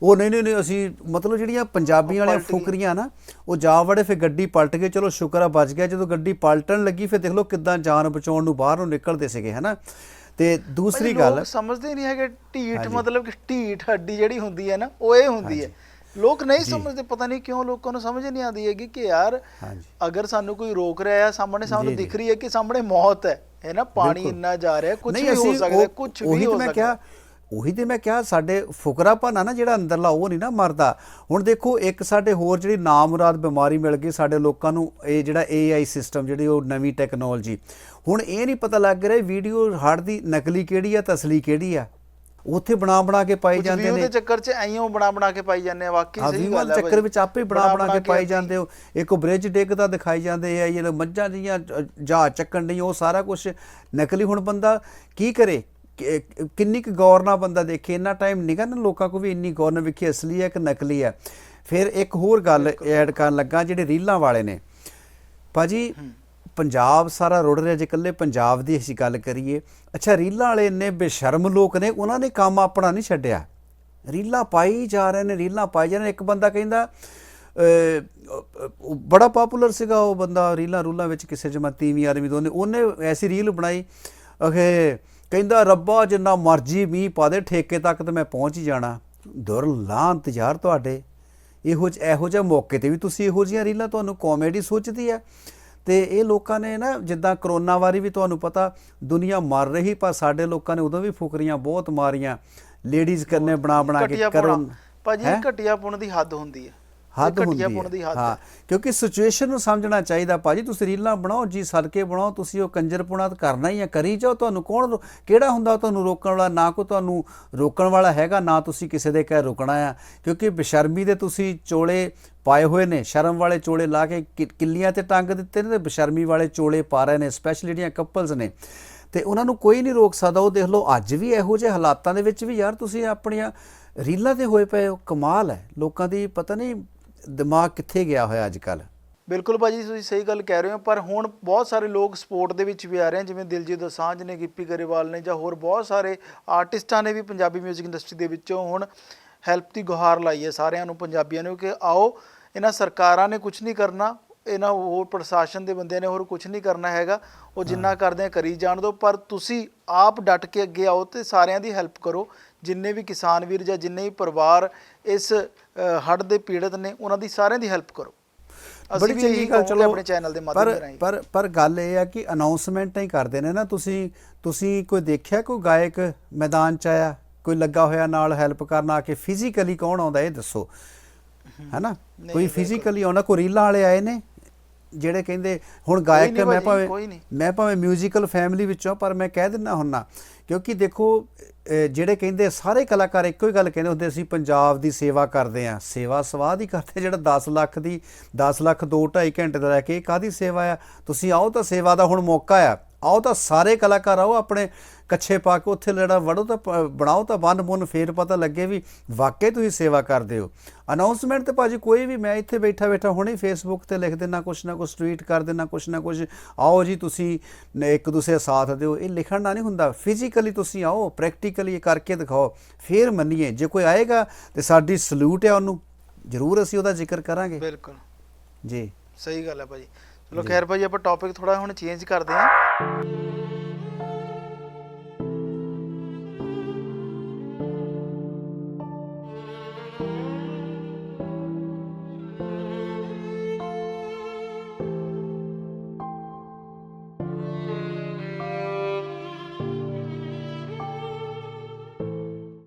ਉਹ ਨਹੀਂ ਨਹੀਂ ਨਹੀਂ ਅਸੀਂ ਮਤਲਬ ਜਿਹੜੀਆਂ ਪੰਜਾਬੀ ਵਾਲੀਆਂ। ਫੁਕਰੀਆਂ ਨਾ ਉਹ ਜਾ ਵੜੇ ਫਿਰ ਗੱਡੀ ਪਲਟ ਗਈ ਚਲੋ ਸ਼ੁਕਰ ਆ ਬਚ ਗਿਆ ਜਦੋਂ ਗੱਡੀ ਪਲਟਣ ਲੱਗੀ ਫਿਰ ਦੇਖ ਲਓ ਕਿੱਦਾਂ ਜਾਨ ਬਚਾਉਣ ਨੂੰ ਬਾਹਰ ਨੂੰ ਨਿਕਲਦੇ ਸੀਗੇ ਹਨਾ ਤੇ ਦੂਸਰੀ ਗੱਲ ਸਮਝਦੇ ਨਹੀਂ ਹੈਗੇ ਢੀਠ। ਮਤਲਬ ਕਿ ਢੀਠ ਹੱਡੀ ਜਿਹੜੀ ਹੁੰਦੀ ਹੈ ਨਾ ਉਹ ਇਹ ਹੁੰਦੀ ਹੈ ਲੋਕ ਨਹੀਂ। ਸਮਝਦੇ ਪਤਾ ਨਹੀਂ ਕਿਉਂ ਲੋਕਾਂ ਨੂੰ ਸਮਝ ਨਹੀਂ ਆਉਂਦੀ ਹੈਗੀ ਕਿ ਯਾਰ ਅਗਰ ਸਾਨੂੰ ਕੋਈ ਰੋਕ ਰਿਹਾ ਹੈ ਸਾਹਮਣੇ ਸਾਨੂੰ। ਦਿਖ ਰਹੀ ਹੈ ਕਿ ਸਾਹਮਣੇ ਮੌਤ ਹੈ ਹੈ ਨਾ ਪਾਣੀ। ਇੰਨਾ ਜਾ ਰਿਹਾ ਕੁਝ ਵੀ ਹੋ ਸਕਦਾ ਕੁਝ ਵੀ ਹੋ ਸਕਦਾ। ਉਹੀ ਤੇ ਮੈਂ ਕਿਹਾ ਸਾਡੇ ਫੁਕਰਾਪਨ ਆ ਨਾ ਜਿਹੜਾ ਅੰਦਰਲਾ ਉਹ ਨਹੀਂ ਨਾ ਮਰਦਾ। ਹੁਣ ਦੇਖੋ ਇੱਕ ਸਾਡੇ ਹੋਰ ਜਿਹੜੀ ਨਾਮੁਰਾਦ ਬਿਮਾਰੀ ਮਿਲ ਗਈ ਸਾਡੇ ਲੋਕਾਂ ਨੂੰ ਇਹ ਜਿਹੜਾ AI ਸਿਸਟਮ ਜਿਹੜੀ ਉਹ ਨਵੀਂ ਟੈਕਨੋਲੋਜੀ ਹੁਣ ਇਹ ਨਹੀਂ ਪਤਾ ਲੱਗ ਰਿਹਾ ਵੀਡੀਓ ਹੜ ਦੀ ਨਕਲੀ ਕਿਹੜੀ ਆ ਤੇ ਅਸਲੀ ਕਿਹੜੀ ਆ? ਉੱਥੇ ਬਣਾ ਬਣਾ ਕੇ ਪਾਈ ਜਾਂਦੇ ਨੇ। ਦੇ ਚੱਕਰ 'ਚ ਐਂ ਬਣਾ ਬਣਾ ਕੇ ਪਾਈ ਜਾਂਦੇ ਆ ਵਾਕਈ ਸਹੀ ਗੱਲ ਹੈ ਚੱਕਰ। ਵਿੱਚ ਆਪੇ ਬਣਾ ਬਣਾ ਕੇ ਪਾਈ ਜਾਂਦੇ ਹੋ। ਇੱਕ ਬ੍ਰਿਜ ਡਿੱਗਦਾ ਦਿਖਾਈ ਜਾਂਦੇ ਆ ਇਹ ਮੱਝਾਂ ਦੀਆਂ ਜਾ ਚੱਕਣ ਨਹੀਂ ਉਹ ਸਾਰਾ ਕੁਝ ਨਕਲੀ ਹੁਣ ਬੰਦਾ ਕੀ ਕਰੇ? ਕਿੰਨੀ ਕੁ ਗੌਰ ਨਾਲ ਬੰਦਾ ਦੇਖੇ ਇੰਨਾ ਟਾਈਮ ਨਿਗਾ ਨਾ ਲੋਕਾਂ ਕੋ ਵੀ ਇੰਨੀ ਗੌਰ ਨਾਲ ਵੇਖੀ ਅਸਲੀ ਹੈ ਕਿ ਨਕਲੀ ਹੈ। ਫਿਰ ਇੱਕ ਹੋਰ ਗੱਲ ਐਡ ਕਰਨ ਲੱਗਾ ਜਿਹੜੇ ਰੀਲਾਂ ਵਾਲੇ ਨੇ। ਭਾਜੀ ਪੰਜਾਬ ਸਾਰਾ ਰੁੜ ਰਿਹਾ ਜੇ ਇਕੱਲੇ ਪੰਜਾਬ ਦੀ ਅਸੀਂ ਗੱਲ ਕਰੀਏ। ਅੱਛਾ ਰੀਲਾਂ ਵਾਲੇ ਇੰਨੇ ਬੇਸ਼ਰਮ ਲੋਕ ਨੇ ਉਹਨਾਂ ਨੇ ਕੰਮ ਆਪਣਾ ਨਹੀਂ ਛੱਡਿਆ। ਰੀਲਾਂ ਪਾਈ ਜਾ ਰਹੇ ਨੇ ਰੀਲਾਂ ਪਾਈ ਜਾ ਰਹੇ ਨੇ। ਇੱਕ ਬੰਦਾ ਕਹਿੰਦਾ ਬੜਾ ਪਪੂਲਰ ਸੀਗਾ ਉਹ ਬੰਦਾ ਰੀਲਾਂ ਰੂਲਾਂ ਵਿੱਚ ਕਿਸੇ ਜਮਾ ਤੀਵੀਂ ਆਦਮੀ ਦੋਨੇ ਉਹਨੇ ਐਸੀ ਰੀਲ ਬਣਾਈ ਅਖੇ ਕਹਿੰਦਾ ਰੱਬਾ ਜਿੰਨਾ ਮਰਜ਼ੀ ਮੀਂਹ ਪਾ ਦੇ ਠੇਕੇ ਤੱਕ ਤੇ ਮੈਂ ਪਹੁੰਚ ਹੀ ਜਾਣਾ। ਦੁਰ ਲਾਂਤ ਯਾਰ ਤੁਹਾਡੇ। ਇਹੋ ਜਿ- ਇਹੋ ਜਿਹੇ ਮੌਕੇ ਤੇ ਵੀ ਤੁਸੀਂ ਇਹੋ ਜਿਹੀਆਂ ਰੀਲਾਂ ਤੁਹਾਨੂੰ ਕਾਮੇਡੀ ਸੋਚਦੀ ਹੈ ਤੇ ਇਹ ਲੋਕਾਂ ਨੇ ਨਾ ਜਿੱਦਾਂ ਕਰੋਨਾ ਵਾਰੀ ਵੀ ਤੁਹਾਨੂੰ ਪਤਾ ਦੁਨੀਆ ਮਰ ਰਹੀ ਪਰ ਸਾਡੇ ਲੋਕਾਂ ਨੇ ਉਦੋਂ ਵੀ ਫੁਕਰੀਆਂ ਬਹੁਤ ਮਾਰੀਆਂ। ਲੇਡੀਜ਼ ਕਰਨੇ ਬਣਾ ਬਣਾ ਕੇ ਘਟੀਆ ਕਰੋ ਪੁਣਾ ਭਾਜੀ? ਘਟੀਆ ਪੁਣ ਦੀ ਹੱਦ ਹੁੰਦੀ ਹੈ ਹੱਦ ਹੁੰਦੀ ਹੈ। ਹਾਂ ਹੈ ਕਿਉਂਕਿ ਸਿਚੁਏਸ਼ਨ ਨੂੰ ਸਮਝਣਾ ਚਾਹੀਦਾ ਭਾਜੀ ਤੁਸੀਂ ਰੀਲਾਂ ਬਣਾਓ ਜੀ ਸਦਕੇ ਬਣਾਓ ਤੁਸੀਂ ਉਹ ਕੰਜਰਪੁਣਾ ਕਰਨਾ ਹੀ ਆ ਕਰੀ ਜਾਓ ਤੁਹਾਨੂੰ ਕੌਣ ਕਿਹੜਾ ਹੁੰਦਾ ਤੁਹਾਨੂੰ ਰੋਕਣ ਵਾਲਾ? ਨਾ ਕੋ ਤੁਹਾਨੂੰ ਰੋਕਣ ਵਾਲਾ ਹੈਗਾ ਨਾ ਤੁਸੀਂ ਕਿਸੇ ਦੇ ਕਹਿ ਰੁਕਣਾ ਆ। ਕਿਉਂਕਿ ਬੇਸ਼ਰਮੀ ਦੇ ਤੁਸੀਂ ਚੋਲੇ ਪਾਏ ਹੋਏ ਨੇ ਸ਼ਰਮ ਵਾਲੇ ਚੋਲੇ ਲਾ ਕੇ ਕਿ- ਕਿੱਲੀਆਂ ਤੇ ਟੰਗ ਦਿੱਤੇ ਨੇ ਤੇ ਬੇਸ਼ਰਮੀ ਵਾਲੇ ਚੋਲੇ ਪਾ ਰਹੇ ਨੇ ਸਪੈਸ਼ਲੀ ਜਿਹੜੀਆਂ ਕਪਲਸ ਨੇ। ਤੇ ਉਹਨਾਂ ਨੂੰ ਕੋਈ ਨਹੀਂ ਰੋਕ ਸਕਦਾ ਉਹ ਦੇਖ ਲਓ ਅੱਜ ਵੀ ਇਹੋ ਜਿਹੇ ਹਾਲਾਤਾਂ ਦੇ ਵਿੱਚ ਵੀ ਯਾਰ ਤੁਸੀਂ ਆਪਣੀਆਂ ਰੀਲਾਂ ਤੇ ਹੋਏ ਪਏ ਹੋ ਕਮਾਲ ਹੈ। ਲੋਕਾਂ ਦੀ ਪਤਾ ਨਹੀਂ ਦਿਮਾਗ ਕਿੱਥੇ ਗਿਆ ਹੋਇਆ ਅੱਜ ਕੱਲ ਬਿਲਕੁਲ ਭਾਜੀ ਤੁਸੀਂ ਸਹੀ ਗੱਲ ਕਹਿ ਰਹੇ ਹੋ ਪਰ ਹੁਣ ਬਹੁਤ ਸਾਰੇ ਲੋਕ ਸਪੋਰਟ ਦੇ ਵਿੱਚ ਵੀ ਆ ਰਹੇ ਹਨ ਜਿਵੇਂ ਦਿਲਜੀਤ ਦੋਸਾਂਝ ਨੇ ਗਿੱਪੀ ਗਰੇਵਾਲ ਨੇ ਜਾਂ ਹੋਰ ਬਹੁਤ ਸਾਰੇ ਆਰਟਿਸਟਾਂ ਨੇ ਵੀ ਪੰਜਾਬੀ 뮤직 ਇੰਡਸਟਰੀ ਦੇ ਵਿੱਚੋਂ ਹੁਣ ਹੈਲਪ ਦੀ ਗੁਹਾਰ ਲਾਈ ਹੈ ਸਾਰਿਆਂ ਨੂੰ ਪੰਜਾਬੀਆਂ ਨੂੰ ਕਿ ਆਓ ਇਹਨਾਂ ਸਰਕਾਰਾਂ ਨੇ ਕੁਝ ਨਹੀਂ ਕਰਨਾ ਇਹਨਾਂ ਹੋਰ ਪ੍ਰਸ਼ਾਸਨ ਦੇ ਬੰਦਿਆਂ ਨੇ ਹੋਰ ਕੁਝ ਨਹੀਂ ਕਰਨਾ ਹੈਗਾ ਉਹ ਜਿੰਨਾ ਕਰਦੇ ਆ ਕਰੀ ਜਾਣ ਦਿਓ ਪਰ ਤੁਸੀਂ ਆਪ ਡਟ ਕੇ ਅੱਗੇ ਆਓ ਤੇ ਸਾਰਿਆਂ ਦੀ ਹੈਲਪ ਕਰੋ ਜਿੰਨੇ ਵੀ ਕਿਸਾਨ ਵੀਰ ਜਾਂ ਜਿੰਨੇ ਵੀ ਪਰਿਵਾਰ ਇਸ ਹੜ ਦੇ ਪੀੜਤ ਨੇ ਉਹਨਾਂ ਦੀ ਸਾਰਿਆਂ ਦੀ ਹੈਲਪ ਕਰੋ। ਬੜੀ ਚੰਗੀ ਗੱਲ ਚਲੋ ਆਪਣੇ ਚੈਨਲ ਦੇ ਮਾਧਿਅਮ ਰਾਹੀਂ। ਪਰ ਪਰ ਗੱਲ ਇਹ ਆ ਕਿ ਅਨਾਉਂਸਮੈਂਟਾਂ ਹੀ ਕਰਦੇ ਨੇ ਨਾ ਤੁਸੀਂ ਤੁਸੀਂ ਕੋਈ ਦੇਖਿਆ ਕੋਈ ਗਾਇਕ ਮੈਦਾਨ ਚ ਆਇਆ ਕੋਈ ਲੱਗਾ ਹੋਇਆ ਨਾਲ ਹੈਲਪ ਕਰਨ ਆ ਕੇ ਫਿਜ਼ੀਕਲੀ ਕੌਣ ਆਉਂਦਾ ਇਹ ਦੱਸੋ। ਹੈਨਾ? ਕੋਈ। ਫਿਜ਼ੀਕਲੀ ਆਉਂਦਾ ਕੋਈ ਰੀਲਾਂ ਵਾਲੇ ਆਏ ਨੇ? ਜਿਹੜੇ ਕਹਿੰਦੇ ਹੁਣ ਗਾਇਕ ਮੈਂ ਭਾਵੇਂ। ਮੈਂ ਭਾਵੇਂ ਮਿਊਜ਼ੀਕਲ ਫੈਮਿਲੀ ਵਿੱਚੋਂ ਪਰ ਮੈਂ ਕਹਿ ਦਿੰਦਾ ਹੁੰਨਾ ਕਿਉਂਕਿ ਦੇਖੋ ਜਿਹੜੇ ਕਹਿੰਦੇ ਸਾਰੇ ਕਲਾਕਾਰ ਇੱਕੋ ਹੀ ਗੱਲ ਕਹਿੰਦੇ ਹੁੰਦੇ ਅਸੀਂ ਪੰਜਾਬ ਦੀ ਸੇਵਾ ਕਰਦੇ ਆ ਸੇਵਾ ਸਵਾਦ ਹੀ ਕਰਦੇ ਜਿਹੜਾ 10 ਲੱਖ ਦੀ 10 ਲੱਖ 2 2.5 ਘੰਟੇ ਦਾ ਲੈ ਕੇ ਕਾਦੀ ਸੇਵਾ ਆ? ਤੁਸੀਂ ਆਓ ਤਾਂ ਸੇਵਾ ਦਾ ਹੁਣ ਮੌਕਾ ਆ। ਆਓ ਤਾਂ ਸਾਰੇ ਕਲਾਕਾਰ ਆਓ ਆਪਣੇ ਕੱਛੇ ਪਾ ਕੇ ਉੱਥੇ ਲੜਾ ਵੜੋ ਤਾਂ ਬਣਾਓ ਤਾਂ ਬੰਨ ਬੁੰਨ ਫੇਰ ਪਤਾ ਲੱਗੇ ਵੀ ਵਾਕਈ ਤੁਸੀਂ ਸੇਵਾ ਕਰਦੇ ਹੋ। ਅਨਾਉਂਸਮੈਂਟ ਤੇ ਭਾਜੀ ਕੋਈ ਵੀ ਮੈਂ ਇੱਥੇ ਬੈਠਾ ਬੈਠਾ ਹੁਣੇ ਫੇਸਬੁੱਕ ਤੇ ਲਿਖ ਦੇਣਾ ਕੁਛ ਨਾ ਕੁਛ ਟਵੀਟ ਕਰ ਦੇਣਾ ਕੁਛ ਨਾ ਕੁਛ ਆਓ ਜੀ ਤੁਸੀਂ ਇੱਕ ਦੂਸਰੇ ਸਾਥ ਦਿਓ। ਇਹ ਲਿਖਣ ਨਾਲ ਨਹੀਂ ਹੁੰਦਾ ਫਿਜ਼ੀਕਲੀ ਤੁਸੀਂ ਆਓ ਪ੍ਰੈਕਟੀਕਲੀ ਇਹ ਕਰਕੇ ਦਿਖਾਓ ਫੇਰ ਮੰਨੀਏ। ਜੇ ਕੋਈ ਆਏਗਾ ਤੇ ਸਾਡੀ ਸਲੂਟ ਹੈ ਉਹਨੂੰ ਜ਼ਰੂਰ ਅਸੀਂ ਉਹਦਾ ਜ਼ਿਕਰ ਕਰਾਂਗੇ। ਬਿਲਕੁਲ। ਜੀ। ਸਹੀ ਗੱਲ ਹੈ ਭਾਜੀ। ਚਲੋ ਖੈਰ ਭਾਜੀ ਆਪਾਂ ਟੌਪਿਕ ਥੋੜਾ ਹੁਣ ਚੇਂਜ ਕਰਦੇ ਹਾਂ।